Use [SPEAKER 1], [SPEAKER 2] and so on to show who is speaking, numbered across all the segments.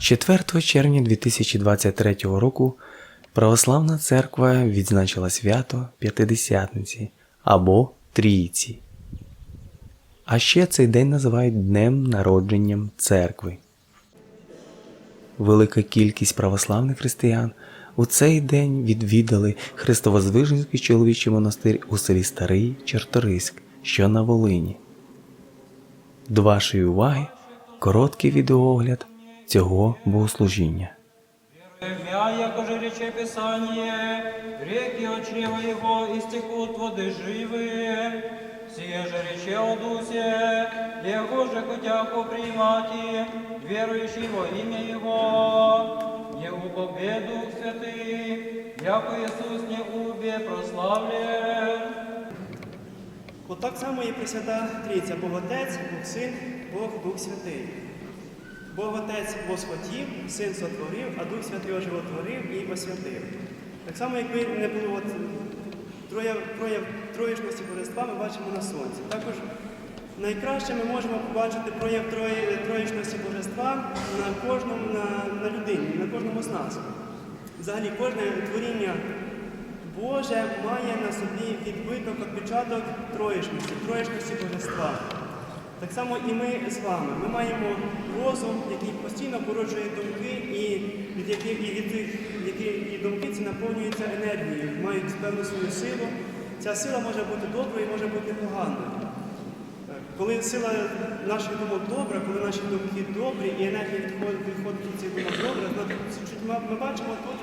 [SPEAKER 1] 4 червня 2023 року Православна церква відзначила свято П'ятидесятниці або Трійці. А ще цей день називають Днем народженням церкви. Велика кількість православних християн у цей день відвідали Христовозвиженський чоловічий монастир у селі Старий Черториськ, що на Волині. До вашої уваги короткий відеоогляд цього богослужіння.
[SPEAKER 2] Мя, яко же рече Писание, реки от чрева его истекут воды живые. Сие же рече о Дусе, его же хотяко примати, верующий во имя Его, не упобе Дух Святый, яко Иисус не убе прославлен.
[SPEAKER 3] Отак само є Пресвята Трійця, Бог Отець, Бог Син, Бог Дух Святий. Бог Отець восхотів, Син сотворив, а Дух Святий оживотворив і освятив. Так само, якби не було от троє, прояв троєчності Божества, ми бачимо на сонці. Також найкраще ми можемо побачити прояв троє, троєчності Божества на кожному, на, на людині, на кожному з нас. Взагалі, кожне творіння Боже має на собі відбиток, відпечаток троєчності, троєчності Божества. Так само і ми з вами. Ми маємо розум, який постійно породжує думки, і від яких і від тих, які і думки ці наповнюються енергією, мають певну свою силу. Ця сила може бути доброю, і може бути поганою. Коли сила наших думок добра, коли наші думки добрі і енергія відходить, відходить від цих думок добре, то ми, бачимо тут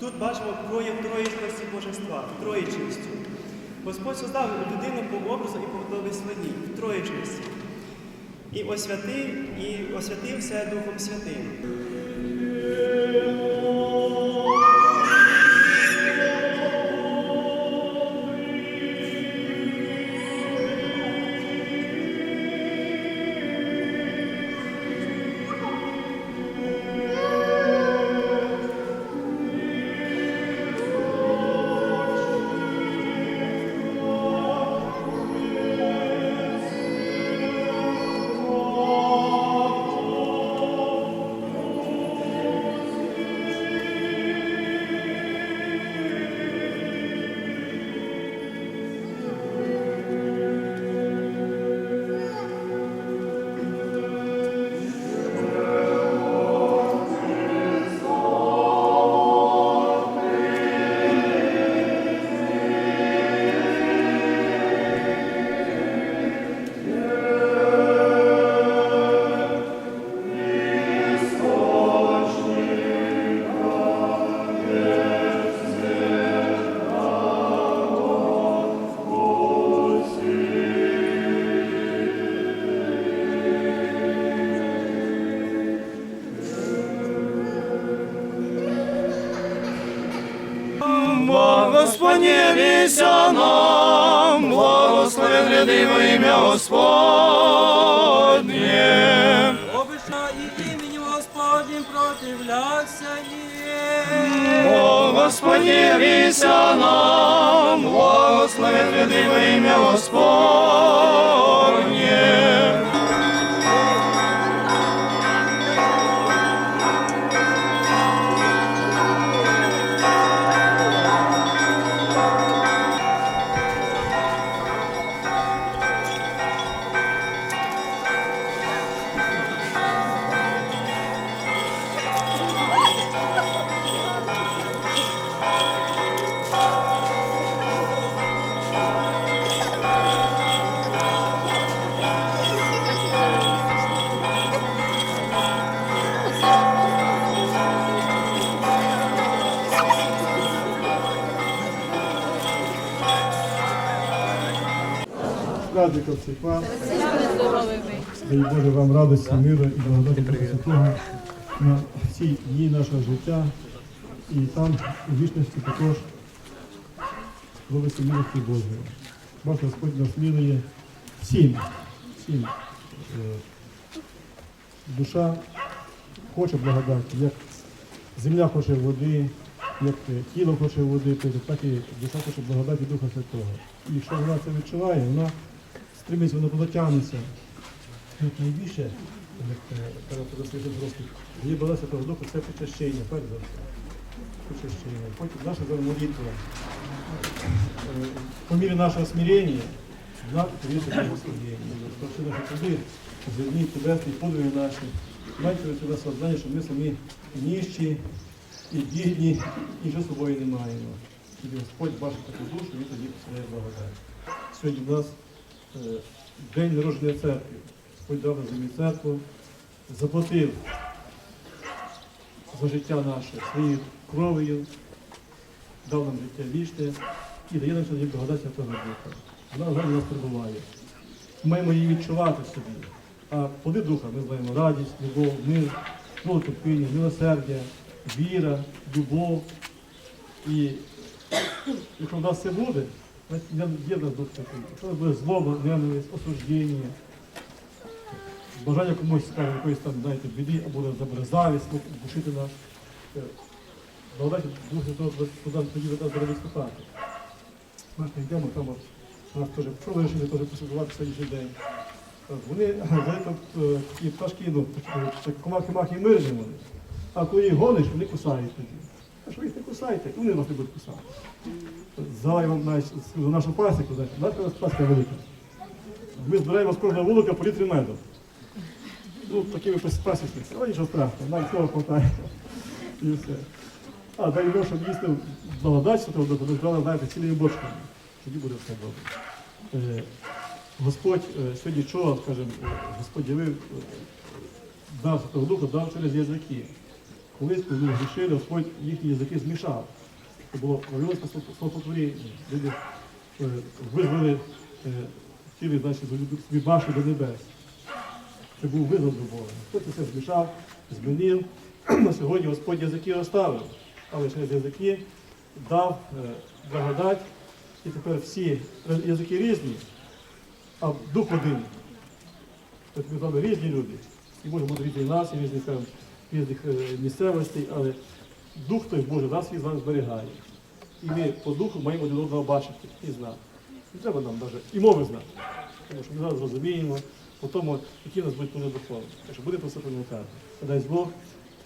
[SPEAKER 3] тут бачимо прояв троєчності Божества, троєчністю. Господь создав людину по образу і по подобі своїй, в троєчності. І освятив, і освятив все Духом Святим.
[SPEAKER 4] Віся нам, благословен ряди во ім'я Господнє.
[SPEAKER 2] Обычно и именем Господним противляться им.
[SPEAKER 4] О, Господнє віся нам, благословен ряди во ім'я Господнє.
[SPEAKER 5] З праздником. Дай Боже вам радості, миру і благодаті Духа Святого на всі дні нашого життя і там у вічності також благості милості Божої. Бачите, Господь нас милує всім, всім. Е, Душа хоче благодаті, як земля хоче води, як тіло хоче води, так і душа хоче благодаті Духа Святого. І якщо вона це відчуває, вона стремиться, вона туди тягнеться. Найбільше як е, була Святого Духа, це причащення, перш за все. Причащення. Потім наша за молитва. Е, По мірі нашого смирення. Спаси наші труди, земні, телесні, подвиги наші. Майте сюди сознання, що ми самі ніщі і бідні, і з собою не маємо. І Господь бачить таку душу, і тоді посилає благодать. Сьогодні в нас день народження церкви. Господь дав на землі церкву, заплатив за життя наше своєю кров'ю, дав нам життя вічне і дає нам сьогодні благодать Святого Духа. Вона зараз нас прибуває. Ми маємо її відчувати собі. А плоди духа ми знаємо радість, любов, мир, терпіння, милосердя, віра, любов. І якщо в нас це буде, є в нас буде злоба, ненависть, осуждення, бажання комусь скажімо, якоїсь там, знаєте, біді, або забере завість, душити нас. Е, туди тоді від нас буде. Ми йдемо там, нас теж вирішили теж посудувати сьогоднішній день. Вони, знаєте, от, е, такі пташки, ну, комахи-махи мирні вони. А коли їх гониш, вони кусають тоді. А що ви їх не кусаєте, вони вас не будуть кусати. Вам навіть нашу пасіку, знаєте, у нас пасіка велика. Ми збираємо з кожного вулика по літрі меду. Ну, такі ви пасічниці, але нічого страшного, навіть цього хватає. І все. А дай Бог, щоб їсти Святого Духа, ми знаєте, цілими бочками. Тоді буде все добре. Е, Господь е, сьогодні чого, скажімо, е, Господь явив, дав Святого Духа, дав через язики. Колись, коли грішили, Господь їхні язики змішав. Це було вавилонське словотворіння. Люди е, визвали е, цілий, значить, башню до небес. Це був визов до Бога. Господь це змішав, змінив. На сьогодні Господь язики оставив, але через язики дав е, благодать. І тепер всі язики різні, а дух один. Тобто ми з вами різні люди. І може бути різні нації, різних, скажімо, різних е, місцевостей, але дух той Божий нас і з вами зберігає. І ми по духу маємо один одного бачити і знати. Не треба нам навіть і мови знати. Тому що ми зараз зрозуміємо по тому, які в нас будуть вони духовні. Так що будемо про це пам'ятати. Дай Бог,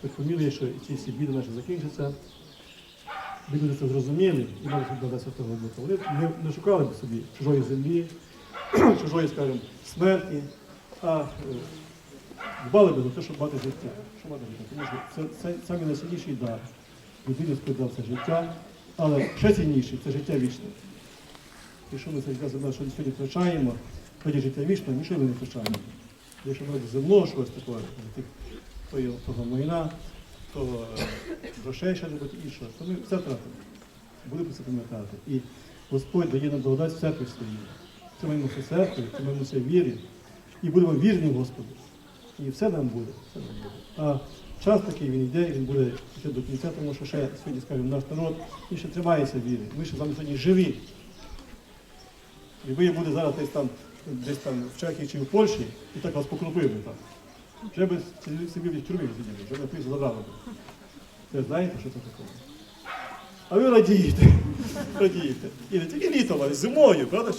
[SPEAKER 5] ми що ці всі біди наші закінчаться. Ми люди це зрозуміли і себе до Святого Духа. Вони не, не шукали б собі чужої землі, чужої, скажімо, смерті, а е, дбали би за те, щоб мати життя. Що мати життя? Тому що це, це самий найсильніший дар. Людині Господь це життя, але ще цінніший це життя вічне. Якщо ми це життя земне, що сьогодні втрачаємо, тоді життя вічне, нічого ми не втрачаємо. Якщо ми земного щось тих, того, того майна, того е, грошей ще небудь іншого, то ми все втратимо. Будемо про це пам'ятати. І Господь дає нам благодать в церкві своїй. Тримаємося церкви, тримаємося вірі і будемо вірні Господу. І все нам буде. Все нам буде. А час такий він йде, він буде йти до кінця, тому що ще сьогодні, скажімо, наш народ він ще тримається віри. Ми ще вами сьогодні живі. Якби я буде зараз десь там, десь там в Чехії чи в Польщі, і так вас покрупив би так. Вже би собі в тюрмі сиділи, вже би піз забрали. Ви знаєте, що це таке? А ви радієте, радієте. І не тільки літом, а й зимою, правда?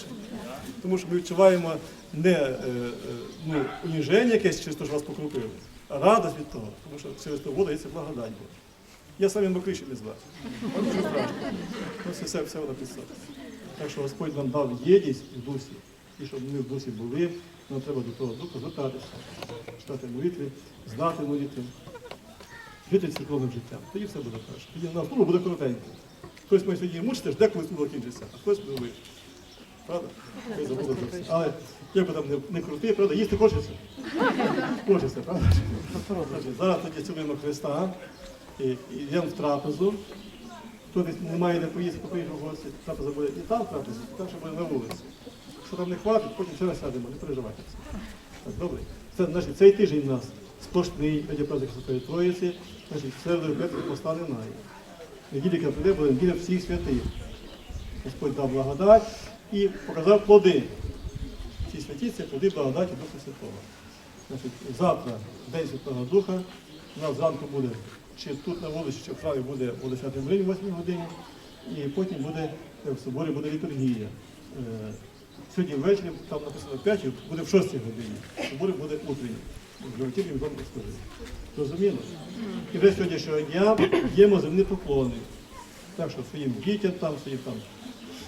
[SPEAKER 5] Тому що ми відчуваємо не е, е, ну, уніження якесь, через те, що вас покрупили, а радость від того, тому що через воду є благодать. Я самі мокріший не з вас. Ну, все, все, все воно підсадить. Так що Господь нам дав єдність в дусі. І щоб ми в дусі були, нам треба до того духа звертатися, читати молитви, знати молитви, жити церковним життям. Тоді все буде краще. Тоді на служба буде коротенько. Хтось має сьогодні мучити, жде, коли служба кінчиться, а хтось буде вийти. Правда? Ви забули про. Але як би там не, не крути, правда, їсти хочеться. Хочеться, правда? Зараз тоді цілуємо Христа і йдемо в трапезу. Хто не має де поїсти, поїде в гості, трапеза буде і там трапеза, і там ще буде на вулиці. Якщо там не хватить, потім ще раз сядемо, не переживайте. Так, добре. Це, значить, цей тиждень у нас сплошний П'ятипразник Святої Троїці, значить, в середу і п'ятницю поста немає. Неділя, яка прийде, буде неділя всіх святих. Господь дав благодать і показав плоди. Ці святі це плоди благодаті Духа Святого. Значить, завтра День Святого Духа. У нас зранку буде чи тут на вулиці, чи в храмі буде о 10 годині, 8 годині, і потім буде в соборі буде літургія. Е, Сьогодні ввечері, там написано 5, буде в 6 годині, в соборі буде утренні. прилетів і вже сьогоднішнього дня ємо земні поклони. Так що своїм дітям там, своїм там.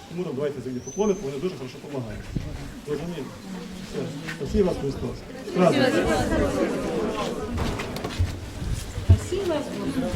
[SPEAKER 5] Тому давайте завжди поклони, бо вони дуже хорошо допомагають. Розуміємо? Спасибо вас, Христос. Спасибо вас, Христос.